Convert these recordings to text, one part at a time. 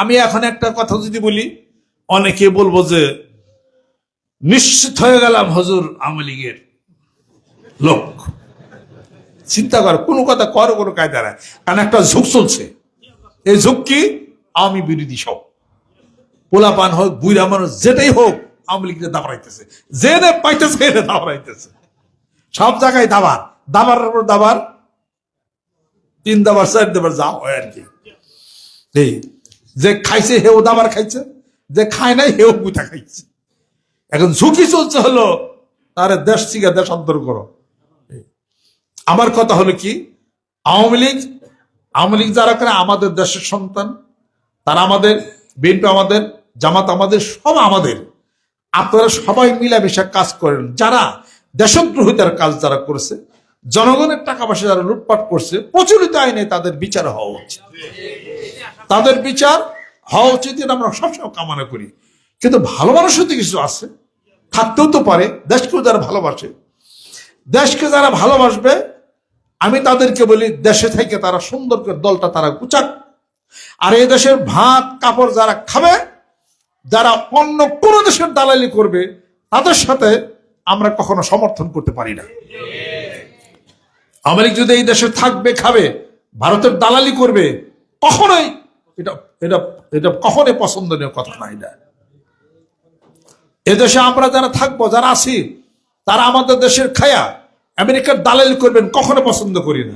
আমি এখন একটা কথা যদি বলি, অনেকে বলব যে নিশ্চিত হয়ে গেলাম হজুর আওয়ামী লীগের লোক। চিন্তা কর, কোনো কথা কর, কোনো কায়দা নাই। কারণ একটা ঝুঁক চলছে। এই ঝুঁক কি? আওয়ামী বিরোধী সব। পোলাপান হোক বুড়া মানুষ, যেটাই হোক, আওয়ামী লীগের দাবাড়াইতেছে জেনে পাইতেছে এনে দাবাড়াইতেছে সব জায়গায় দাবার। দাবারের উপর দাবার, তিন দাবার, চার দাবার, যা হয় আর কি। যে খাইছে হেও দাবার খাইছে, যে খায় নাই হেও গুতা খাইছে। এখন ঝুঁকি চলছে হলো, তারে দেশ থেকে দেশান্তর করো। আমার কথা হলো কি, আওয়ামী লীগ আওয়ামী লীগ যারা করে আমাদের দেশের সন্তান, তারা আমাদের, বিএনপি আমাদের, জামাত আমাদের, সব আমাদের। আপনারা সবাই মিলামিশা কাজ করেন। যারা দেশদ্রোহিতার কাজ যারা করেছে, জনগণের টাকা পয়সা যারা লুটপাট করছে, প্রচলিত আইনে তাদের বিচার হওয়া উচিত। তাদের বিচার হওয়া উচিত আমরা সবসময় কামনা করি। কিন্তু ভালো মানুষও তো কিছু আছে। থাকতেও তো পারে, দেশকেও যারা ভালোবাসে। দেশকে যারা ভালোবাসবে, আমি তাদেরকে বলি, দেশে থেকে তারা সুন্দর করে দলটা তারা গুচাক আর এই দেশের ভাত, কাপড় যারা খাবে, যারা অন্য কোন দেশের দালালি করবে, তাদের সাথে আমরা কখনো সমর্থন করতে পারি না। আমেরিক যদি এই দেশে থাকবে, খাবে, ভারতের দালালি করবে, কখনোই এটা এটা এটা কখনোই পছন্দনীয় কথা না এটা। এদেশে আমরা যারা থাকব, যারা আছি, তারা আমাদের দেশের খায়া আমেরিকার দালালি করবেন কখনো পছন্দ করি না।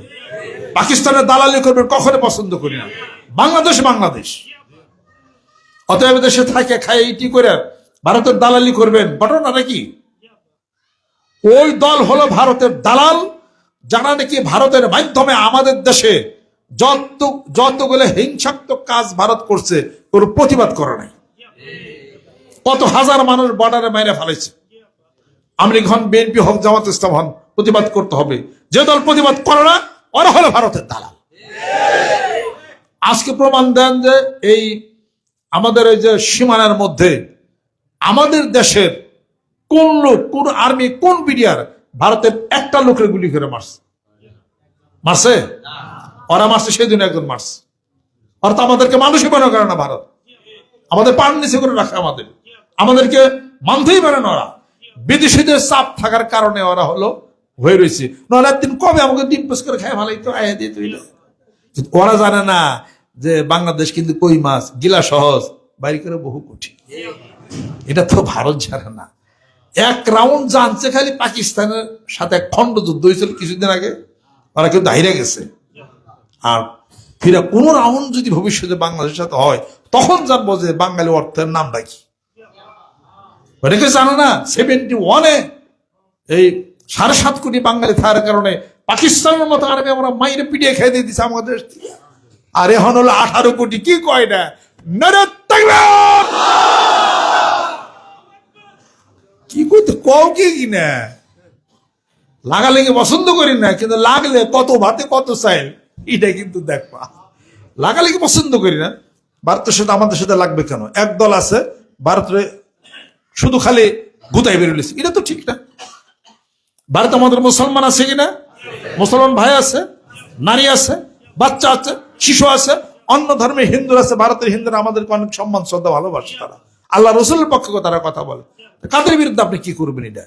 পাকিস্তানের দালালি করবেন কখনো পছন্দ করি না। বাংলাদেশ বাংলাদেশ। অতএব দেশে থাকে, খায় ইটি করে? ভারতের দালালি করবেন। ঘটনাটা নাকি? ওই দল হলো ভারতের দালাল, যারা নাকি ভারতের মাধ্যমে আমাদের দেশে যত যতগুলো হিংসাত্মক কাজ ভারত করছে, কোনো প্রতিবাদ করে নাই। কত হাজার মানুষ বর্ডারে মেরে ফেলেছে। আমেরিকা হন বিএনপি হোক, জামাত ইসলাম হন প্রতিবাদ করতে হবে। যে দল প্রতিবাদ করে না, ওরা হলো ভারতের দালাল। আজকে প্রমাণ দেন যে এই আমাদের এই যে সীমানার মধ্যে আমাদের দেশের কোন লোক, কোন আর্মি কোন বিডিআর ভারতের একটা লোকের গুলি করে মারছে। মারছে? ওরা মারছে সেদিন একজন মারছে। অর্থাৎ আমাদেরকে মানুষই মনে করে না ভারত। আমাদের পান নিচে করে রাখে আমাদের। আমাদেরকে মানতেই পারে না ওরা। বিদেশিদের চাপ থাকার কারণে ওরা হলো হয়ে রয়েছে। নাহলে একদিন কবে আমাকে ডিম পোস করে খায় ভালোই তো আয়া দিয়ে তুই ওরা জানে না যে বাংলাদেশ কিন্তু কই মাছ, গিলা সহজ, বাইরে করে বহু কঠিন। এটা তো ভারত জানে না। এক রাউন্ড জানছে খালি পাকিস্তানের সাথে খণ্ড যুদ্ধ হয়েছিল কিছুদিন আগে। ওরা কিন্তু হাইরে গেছে। আর ফিরা কোন রাউন্ড যদি ভবিষ্যতে বাংলাদেশের সাথে হয়, তখন জানব যে বাঙালি অর্থের নামটা কি। অনেকে জানো না সেভেন্টি ওয়ানে এই সাড়ে সাত কোটি বাঙালি থাকার কারণে পাকিস্তানের মতো আরবে আমরা মাইরে পিটিয়ে খেয়ে দিয়ে দিছে আমাদের। আর এখন হলো আঠারো কোটি, কি কয় না? কি করতে কও কি কি না লাগালেগে পছন্দ করি না, কিন্তু লাগলে কত ভাতে কত চাইল। এটা কিন্তু দেখবা লাগালেগে পছন্দ করি না? ভারতের সাথে আমাদের সাথে লাগবে কেন? এক দল আছে ভারতের শুধু খালি গুতাই বেরোলেছে এটা তো ঠিক না। ভারতে আমাদের মুসলমান আছে কিনা মুসলমান ভাই আছে, নারী আছে, বাচ্চা আছে, শিশু আছে, অন্য ধর্মের হিন্দু আছে, ভারতের হিন্দুরা আমাদেরকে অনেক সম্মান, শ্রদ্ধা, ভালোবাসে তারা। আল্লাহ রসুলের পক্ষে তারা কথা বলে। কাদের বিরুদ্ধে আপনি কি করবেন এটা?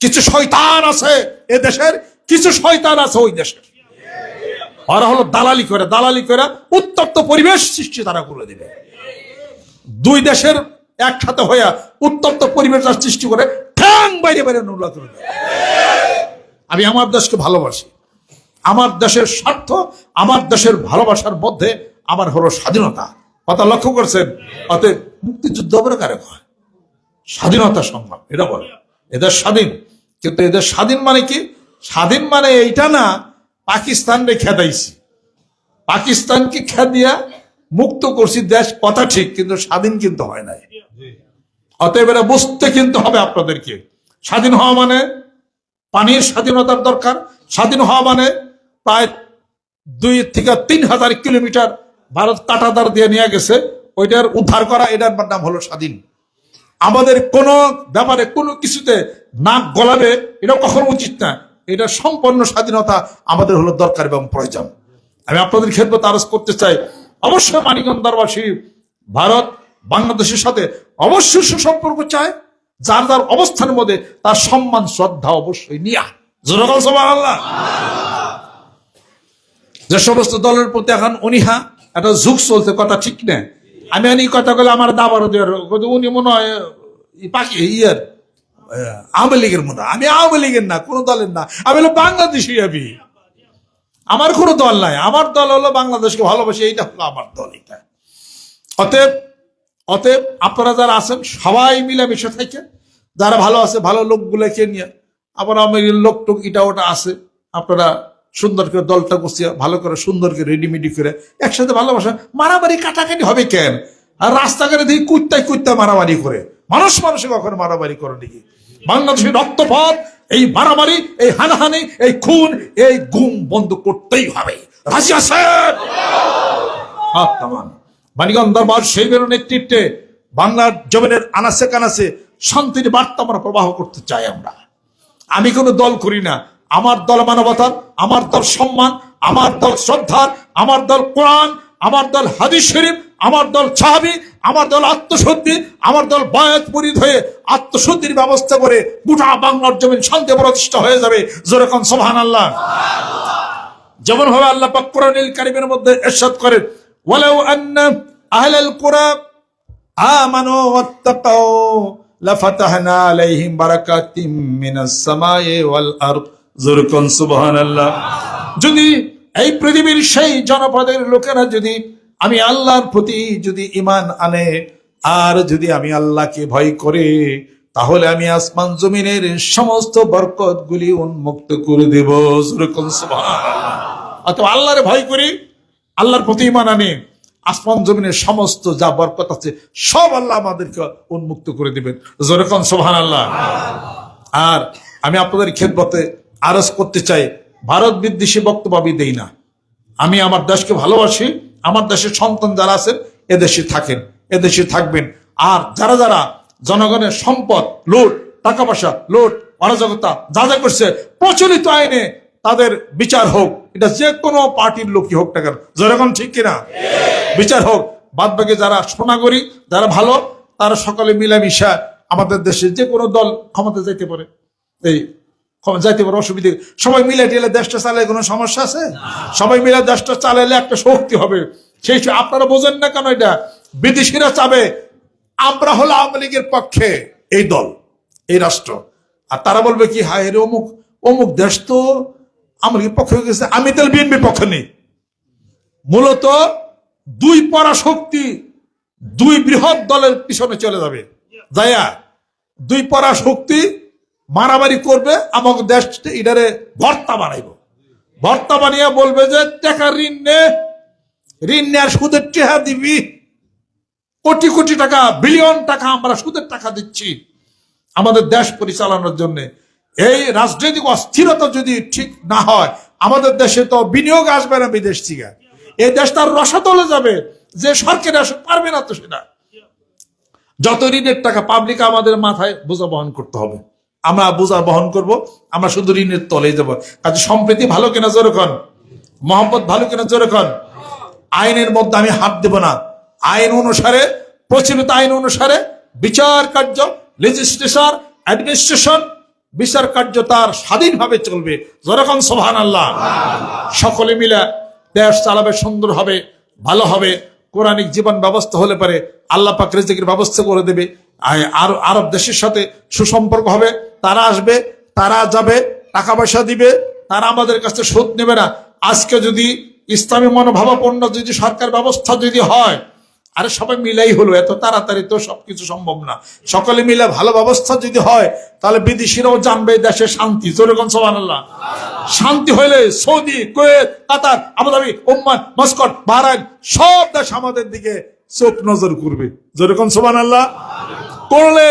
কিছু শয়তান আছে এ দেশের, কিছু শয়তান আছে ওই দেশের। ওরা হলো দালালি করে দালালি করে উত্তপ্ত পরিবেশ সৃষ্টি তারা করে দিবে। দুই দেশের একসাথে হইয়া উত্তপ্ত পরিবেশ সৃষ্টি করে, ঠ্যাং বাইরে বাইরে নোংরা করে দেয় আমি আমার দেশকে ভালোবাসি। আমার দেশের স্বার্থ, আমার দেশের ভালোবাসার মধ্যে আমার হলো স্বাধীনতা। কথা লক্ষ্য করছেন? অতএব মুক্তিযুদ্ধ বলে কারে হয় স্বাধীনতা সংগ্রাম, এটা বলে। এদের স্বাধীন। কিন্তু এদের স্বাধীন মানে কি? স্বাধীন মানে এইটা না পাকিস্তানরে খেদাইছি। পাকিস্তানকে খেদিয়া মুক্ত করছি দেশ কথা ঠিক কিন্তু স্বাধীন কিন্তু হয় নাই। অতএব এটা বুঝতে কিন্তু হবে আপনাদেরকে। স্বাধীন হওয়া মানে পানির স্বাধীনতার দরকার। স্বাধীন হওয়া মানে প্রায় দুই থেকে তিন হাজার কিলোমিটার ভারত কাটাদার দিয়ে নিয়ে গেছে। ওইটার উদ্ধার করা এটার নাম হলো স্বাধীন। আমাদের কোনো ব্যাপারে কোনো কিছুতে নাক গলাবে এটা কখনো উচিত না। এটা সম্পূর্ণ স্বাধীনতা আমাদের হলো দরকার এবং প্রয়োজন। আমি আপনাদের ক্ষেত্রে আরজ করতে চাই অবশ্যই মানিকন্দারবাসী ভারত বাংলাদেশের সাথে অবশ্যই সুসম্পর্ক চায় যার যার অবস্থানের মধ্যে তার সম্মান শ্রদ্ধা অবশ্যই নিয়া। জোরকাল সবার আল্লাহ যে সমস্ত দলের প্রতি এখন অনীহা একটা যুগ চলছে কথা ঠিক না। আমি আনি কথা বলে আমার দাবার উনি মনে হয় আহ, আওয়ামী লীগের হয়। আমি আওয়ামী লীগের না, কোনো দলের না। আমি হলো বাংলাদেশি আমি। আমার কোনো দল নাই। আমার দল হলো বাংলাদেশকে ভালোবাসি, এইটা হলো আমার দল এটা। অতএব অতএব আপনারা যারা আছেন, সবাই মিলেমিশে থাকেন। যারা ভালো আছে, ভালো লোকগুলোকে নিয়ে। আবার আমার লোক টোক, এটা ওটা আছে। আপনারা সুন্দর করে দলটা গুছিয়ে, ভালো করে সুন্দর করে রেডিমেডি করে একসাথে ভালোবাসা। মারামারি কাটাকাটি হবে কেন? আর রাস্তাঘাটে দেখি কুত্তায় কুত্তা মারামারি করে। মানুষ মানুষে কখনো মারামারি করে নাকি? বাংলাদেশের রক্তপাত, এই মারামারি, এই হানাহানি, এই খুন, এই গুম বন্ধ করতেই হবে। রাজি আছেন? নামান মানিকগঞ্জ দরবার সেইবের নেতৃত্বে বাংলার জমিনের আনাসে কানাসে শান্তির বার্তা আমরা প্রবাহ করতে চাই আমরা। আমি কোনো দল করি না। আমার দল মানবতার, আমার দল সম্মান, আমার দল শ্রদ্ধার, আমার দল কোরআন, আমার দল হাদিস শরীফ, আমার দল সাহাবি আমার দল আত্মশুদ্ধি, আমার দল বায়াত পরিধ হয়ে আত্মশুদ্ধির ব্যবস্থা করে গোটা বাংলার জমিন শান্তি প্রতিষ্ঠা হয়ে যাবে। যেরকম সোহান আল্লাহ যেমন ভাবে আল্লাহ পাক কোরআনুল কারীমের মধ্যে ইরশাদ করেন, ওয়ালাউ আন্না আহলাল কুরা আমানু ওয়াত্তাকাউ, লাফাতাহনা আলাইহিম বারাকাতিম মিনাস ওয়াল আরদ। যুরকুন সুবহানাল্লাহ। যদি এই পৃথিবীর সেই জনপদের লোকেরা যদি আমি আল্লাহর প্রতি যদি ঈমান আনে, আর যদি আমি আল্লাহকে ভয় করে, তাহলে আমি আসমান জমিনের সমস্ত বরকতগুলি উন্মুক্ত করে দেব। আল্লাহরে ভয় করি, আল্লাহর প্রতি ইমান আনে, আসমান জমিনের সমস্ত যা বরকত আছে, সব আল্লাহ আমাদেরকে উন্মুক্ত করে দিবেন। যেরকম সোহান আল্লাহ আর আমি আপনাদের খেদমতে আরজ করতে চাই, ভারত বিদ্বেষী বক্তব্য আমি দেই না। আমি আমার দেশকে ভালোবাসি আমার দেশের সন্তান যারা আছেন, এদেশে থাকেন, এদেশে থাকবেন। আর যারা যারা জনগণের সম্পদ, লুট টাকা পয়সা লুট, অরাজকতা যা যা করছে, প্রচলিত আইনে তাদের বিচার হোক। এটা যে কোনো পার্টির লোকই হোক না কেন। যেরকম ঠিক কিনা? বিচার হোক। বাদ বাকি যারা সোনাগরি যারা ভালো, তারা সকলে মিলামিশা আমাদের দেশে যে কোনো দল ক্ষমতা যেতে পারে। এই যাইতে পারে অসুবিধে? সবাই মিলে টিলে দেশটা চালালে কোনো সমস্যা আছে? সবাই মিলে দেশটা চালালে একটা শক্তি হবে। সেই আপনারা বোঝেন না কেন এটা? বিদেশিরা চাবে, আমরা হলো আওয়ামী লীগের পক্ষে এই দল, এই রাষ্ট্র। আর তারা বলবে কি, হায় রে অমুক অমুক দেশ তো আওয়ামী লীগের পক্ষে গেছে। আমি তাহলে বিএনপির পক্ষে নেই। মূলত দুই পরাশক্তি দুই বৃহৎ দলের পিছনে চলে যাবে। যায়া দুই পরাশক্তি মারামারি করবে, আমাকে দেশ এটারে ভর্তা বানাইব। ভর্তা বানিয়ে বলবে যে, টাকা ঋণ নে, ঋণ নেওয়ার সুদের টেহা দিবি। কোটি কোটি টাকা, বিলিয়ন টাকা আমরা সুদের টাকা দিচ্ছি আমাদের দেশ পরিচালনার জন্য। এই রাজনৈতিক অস্থিরতা যদি ঠিক না হয়, আমাদের দেশে তো বিনিয়োগ আসবে না বিদেশ থেকে। এই দেশ তার রসাতলে যাবে, যে সরকার আসলে পারবে না তো সেটা। যত ঋণের টাকা পাবলিক আমাদের মাথায় বোঝা বহন করতে হবে। আমরা বোঝা বহন করব, আমরা শুধু ঋণের তলে যাব। কাজে সম্প্রীতি ভালো কিনা জোরক্ষণ মোহাম্মদ ভালো কিনা জোরক্ষণ আইনের মধ্যে আমি হাত দেব না। আইন অনুসারে, প্রচলিত আইন অনুসারে বিচার কার্য লেজিস্ট্রেশন অ্যাডমিনিস্ট্রেশন বিচার কার্য তার স্বাধীনভাবে চলবে। যেরকম সোহান আল্লাহ সকলে মিলে দেশ চালাবে, সুন্দর হবে, ভালো হবে। কোরআনিক জীবন ব্যবস্থা হলে পারে আল্লাহ পাক রেজিকের ব্যবস্থা করে দেবে। আর আরব দেশের সাথে সুসম্পর্ক হবে। তারা আসবে, তারা যাবে টাকা পয়সা দিবে, তারা আমাদের কাছে সুদ নেবে না। আজকে যদি ইসলামী মনোভাবাপন্ন যদি সরকার ব্যবস্থা যদি হয়, আরে সবাই মিলাই হলো, এত তাড়াতাড়ি তো সবকিছু সম্ভব না। সকলে মিলে ভালো ব্যবস্থা যদি হয়, তাহলে বিদেশিরাও জানবে দেশে শান্তি। যেরকম সোমান শান্তি হইলে Saudi, Kuwait, Qatar, Abu Dhabi, Oman, Muscat, Bahrain, সব দেশ আমাদের দিকে চোখ নজর করবে। যেরকম সোমান আল্লাহ করলে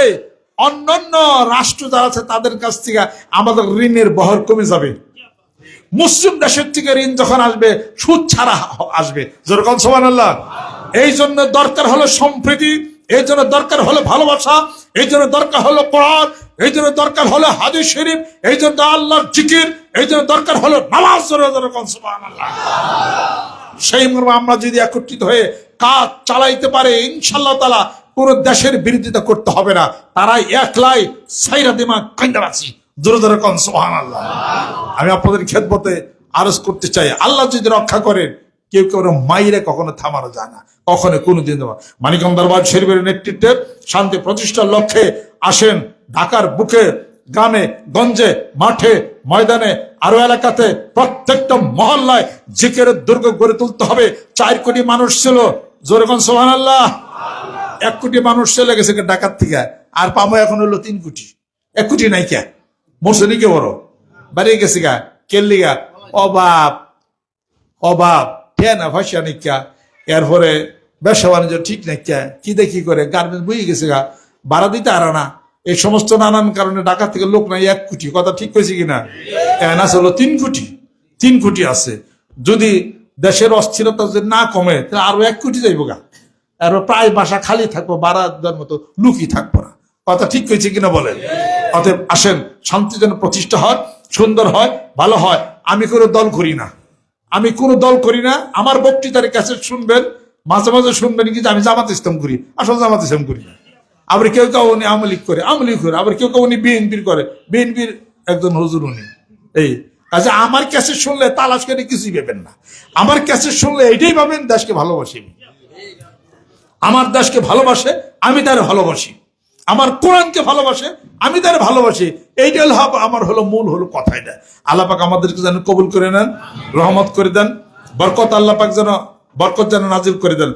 অন্যান্য রাষ্ট্র যারা আছে, তাদের কাছ থেকে আমাদের ঋণের বহর কমে যাবে। মুসলিম দেশের থেকে ঋণ যখন আসবে, সুদ ছাড়া আসবে। যেরকম সোমান আল্লাহ এই জন্য দরকার হলো সম্প্রীতি, এই জন্য দরকার হলো ভালোবাসা, এই জন্য দরকার হলো কোরআন, এই জন্য দরকার হলো হাদিস শরীফ, এই জন্য আল্লাহর জিকির, এই জন্য দরকার হলো নামাজ সেই মর্মে আমরা যদি একত্রিত হয়ে কাজ চালাইতে পারে ইনশাল্লাহ তালা পুরো দেশের বিরোধিতা করতে হবে না। তারাই একলাই সাইরা দিমা কান্ডা আছি জোরে কন সোহান আল্লাহ আমি আপনাদের খেদমতে আরজ করতে চাই, আল্লাহ যদি রক্ষা করেন, কেউ কেউ মাইরে কখনো থামানো যায় না, কখনো কোনোদিন দেওয়া। মানিকম দরবার শরীফের নেতৃত্বে শান্তি প্রতিষ্ঠার লক্ষ্যে আসেন ঢাকার বুকে, গ্রামে, গঞ্জে, মাঠে, ময়দানে, আরও এলাকাতে প্রত্যেকটা মহল্লায় জিকের দুর্গ গড়ে তুলতে হবে। চার কোটি মানুষ ছিল। জোরগন সোহান আল্লাহ এক কোটি মানুষ চলে গেছে ডাকাত থেকে। আর পাবো এখন হলো তিন কোটি। এক কোটি নাই কে? মরছে নাকি বড় বাড়ি গেছে গা কেল্লি গা অভাব অভাব টেন ভাষা নিকা এরপরে ব্যবসা বাণিজ্য ঠিক নাকিয়া কি? দেখি করে? গার্মেন্ট বই গেছে গা ভাড়া দিতে আর না। এই সমস্ত নানান কারণে ঢাকা থেকে লোক নাই এক কোটি। কথা ঠিক কইছি কিনা? আছে হলো তিন কোটি। তিন কোটি আছে। যদি দেশের অস্থিরতা যদি না কমে, তাহলে আরও এক কোটি যাইব গা। আর প্রায় বাসা খালি থাকব বাড়া দেওয়ার মতো লুকি থাকব না। কথা ঠিক কইছে কিনা বলেন? অতএব আসেন, শান্তি যেন প্রতিষ্ঠা হয়, সুন্দর হয়, ভালো হয়। আমি কোনো দল করি না। আমি কোনো দল করি না। আমার বক্তৃতার কাছে শুনবেন, মাঝে মাঝে শুনবেন কিন্তু আমি জামাত ইসলাম করি, আসলে জামাত ইসলাম করি না। আবার কেউ কেউ উনি আওয়ামী লীগ করে, আওয়ামী লীগ করে, আবার কেউ কেউ উনি বিএনপির করে। বিএনপির একজন হুজুর উনি। এই আচ্ছা আমার কাছে শুনলে তালাশ করে কিছুই পাবেন না। আমার কাছে শুনলে এটাই পাবেন, দেশকে ভালোবাসি। আমার দেশকে ভালোবাসে, আমি তার ভালোবাসি। আমার কোরআনকে ভালোবাসে, আমি তার ভালোবাসি। এইটা হলো আমার হলো মূল হলো কথা এটা। আল্লাপাক আমাদেরকে যেন কবুল করে নেন, রহমত করে দেন, বরকত আল্লাপাক যেন, বরকত যেন নাজিল করে দেন।